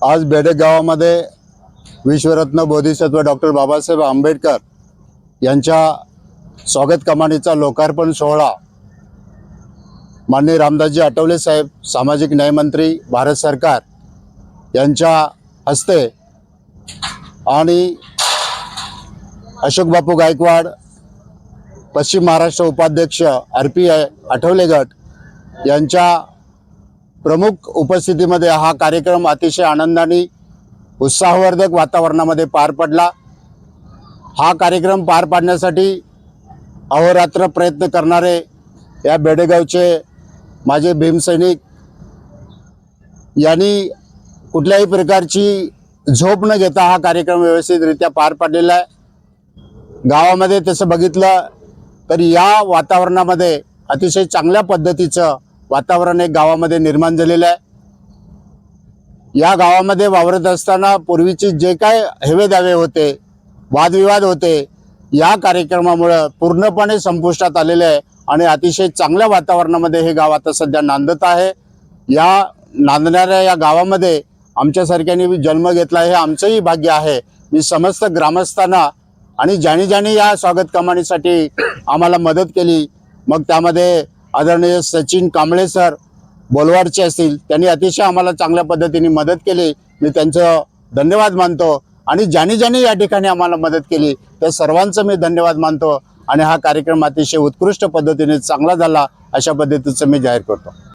आज बेडक गावामध्ये विश्वरत्न बोधिसत्व डॉक्टर बाबासाहेब आंबेडकर यांच्या स्वागत कमानीचा लोकार्पण सोहळा माननीय रामदासजी आठवले साहेब सामाजिक न्यायमंत्री भारत सरकार यांच्या हस्ते आणि अशोक बापू गायकवाड पश्चिम महाराष्ट्र उपाध्यक्ष आर पी आय आठवले गट यांच्या प्रमुख उपस्थितीमध्ये हा कार्यक्रम अतिशय आनंदाने उत्साहवर्धक वातावरणामध्ये पार पडला. हा कार्यक्रम पार पाडण्यासाठी अहोरात्र प्रयत्न करणारे या बेडेगावचे माझे भीमसैनिक यांनी कुठल्याही प्रकारची झोप न घेता हा कार्यक्रम व्यवस्थितरित्या पार पाडलेला आहे. गावामध्ये तसं बघितलं तर या वातावरणामध्ये अतिशय चांगल्या पद्धतीचं वातावरण एक गावामध्ये निर्माण झालेलं आहे. या गावामध्ये वावरत असताना पूर्वीचे जे काय हेवे दावे होते वादविवाद होते या कार्यक्रमामुळं पूर्णपणे संपुष्टात आलेले आहे आणि अतिशय चांगल्या वातावरणामध्ये हे गाव आता सध्या नांदत आहे. या नांदणाऱ्या या गावामध्ये आमच्यासारख्याने जन्म घेतला हे आमचंही भाग्य आहे. मी समस्त ग्रामस्थांना आणि ज्याने ज्याने या स्वागत कमानीसाठी आम्हाला मदत केली मग त्यामध्ये आदरणीय सचिन कांबळे सर बोलवाडचे असतील त्यांनी अतिशय आम्हाला चांगल्या पद्धतीने मदत केली. मी त्यांचं धन्यवाद मानतो आणि ज्याने ज्याने या ठिकाणी आम्हाला मदत केली त्या सर्वांचं मी धन्यवाद मानतो आणि हा कार्यक्रम अतिशय उत्कृष्ट पद्धतीने चांगला झाला अशा पद्धतीचं मी जाहीर करतो.